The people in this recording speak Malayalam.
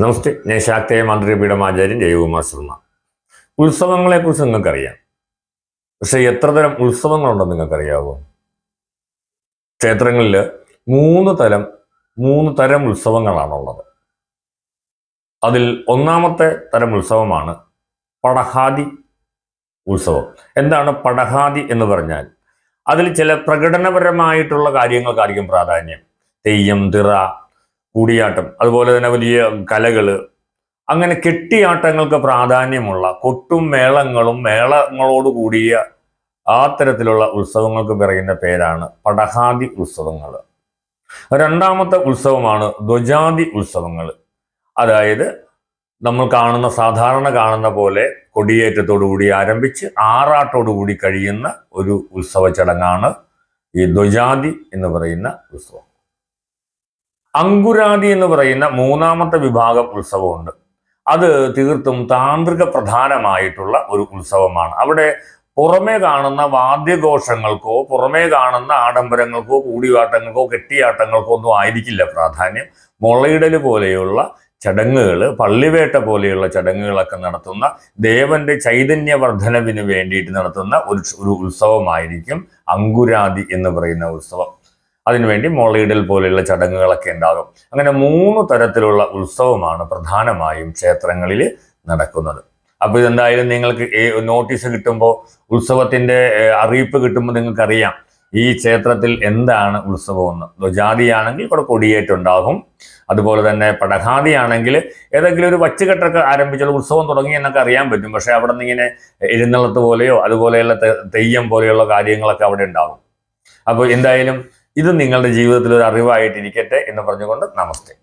നമസ്തേ ഞാൻ ശാക്തേയ മന്ത്രിപീഠം ആചാര്യൻ ജയകുമാർ ശർമ്മ. ഉത്സവങ്ങളെക്കുറിച്ച് നിങ്ങൾക്കറിയാം. പക്ഷെ എത്ര തരം ഉത്സവങ്ങളുണ്ടെന്ന് നിങ്ങൾക്കറിയാവോ? ക്ഷേത്രങ്ങളിൽ മൂന്ന് തരം മൂന്ന് തരം ഉത്സവങ്ങളാണുള്ളത്. അതിൽ ഒന്നാമത്തെ തരം ഉത്സവമാണ് പടഹാദി ഉത്സവം. എന്താണ് പടഹാദി എന്ന് പറഞ്ഞാൽ? അതിൽ ചില പ്രകടനപരമായിട്ടുള്ള കാര്യങ്ങൾക്കായിരിക്കും പ്രാധാന്യം. തെയ്യം തിറ കൂടിയാട്ടം. അതുപോലെ തന്നെ വലിയ കലകൾ. അങ്ങനെ കെട്ടിയാട്ടങ്ങൾക്ക് പ്രാധാന്യമുള്ള കൊട്ടും മേളങ്ങളും മേളങ്ങളോട് കൂടിയ ആ തരത്തിലുള്ള ഉത്സവങ്ങൾക്ക് പറയുന്ന പേരാണ് പടഹാദി ഉത്സവങ്ങൾ രണ്ടാമത്തെ ഉത്സവമാണ് ധ്വജാതി ഉത്സവങ്ങൾ അതായത് നമ്മൾ കാണുന്ന സാധാരണ കാണുന്ന പോലെ കൊടിയേറ്റത്തോടുകൂടി ആരംഭിച്ച് ആറാട്ടോടുകൂടി കഴിയുന്ന ഒരു ഉത്സവ ചടങ്ങാണ് ഈ ധ്വജാതി എന്ന് പറയുന്ന ഉത്സവം. അങ്കുരാതി എന്ന് പറയുന്ന മൂന്നാമത്തെ വിഭാഗം ഉത്സവമുണ്ട്. അത് തീർത്തും താന്ത്രിക പ്രധാനമായിട്ടുള്ള ഒരു ഉത്സവമാണ്. അവിടെ പുറമേ കാണുന്ന വാദ്യഘോഷങ്ങൾക്കോ പുറമേ കാണുന്ന ആഡംബരങ്ങൾക്കോ കൂടിയാട്ടങ്ങൾക്കോ കെട്ടിയാട്ടങ്ങൾക്കോ ഒന്നും ആയിരിക്കില്ല പ്രാധാന്യം. മുളയിടൽ പോലെയുള്ള ചടങ്ങുകൾ പള്ളിവേട്ട പോലെയുള്ള ചടങ്ങുകളൊക്കെ നടത്തുന്ന ദേവന്റെ ചൈതന്യവർദ്ധനവിന് വേണ്ടിയിട്ട് നടത്തുന്ന ഒരു ഒരു ഉത്സവമായിരിക്കും അങ്കുരാതി എന്ന് പറയുന്ന ഉത്സവം. അതിനുവേണ്ടി മുളയിടൽ പോലെയുള്ള ചടങ്ങുകളൊക്കെ ഉണ്ടാകും. അങ്ങനെ മൂന്ന് തരത്തിലുള്ള ഉത്സവമാണ് പ്രധാനമായും ക്ഷേത്രങ്ങളിൽ നടക്കുന്നത്. അപ്പോൾ ഇതെന്തായാലും നിങ്ങൾക്ക് നോട്ടീസ് കിട്ടുമ്പോൾ ഉത്സവത്തിന്റെ ഏഹ്, അറിയിപ്പ് കിട്ടുമ്പോൾ നിങ്ങൾക്കറിയാം ഈ ക്ഷേത്രത്തിൽ എന്താണ് ഉത്സവം ഉത്സവമെന്ന് ധ്വജാതിയാണെങ്കിൽ ഇവിടെ കൊടിയേറ്റുണ്ടാകും അതുപോലെ തന്നെ പടഹാദിയാണെങ്കിൽ ഏതെങ്കിലും ഒരു വച്ചുകെട്ടൊക്കെ ആരംഭിച്ചുള്ള ഉത്സവം തുടങ്ങി എന്നൊക്കെ അറിയാൻ പറ്റും. പക്ഷേ അവിടെ നിന്ന് ഇങ്ങനെ എഴുന്നള്ളത്ത് പോലെയോ അതുപോലെയുള്ള തെയ്യം പോലെയുള്ള കാര്യങ്ങളൊക്കെ അവിടെ ഉണ്ടാകും. അപ്പോൾ എന്തായാലും ഇത് നിങ്ങളുടെ ജീവിതത്തിൽ ഒരു അറിവായിട്ടിരിക്കട്ടെ എന്ന് പറഞ്ഞുകൊണ്ട് നമസ്തേ.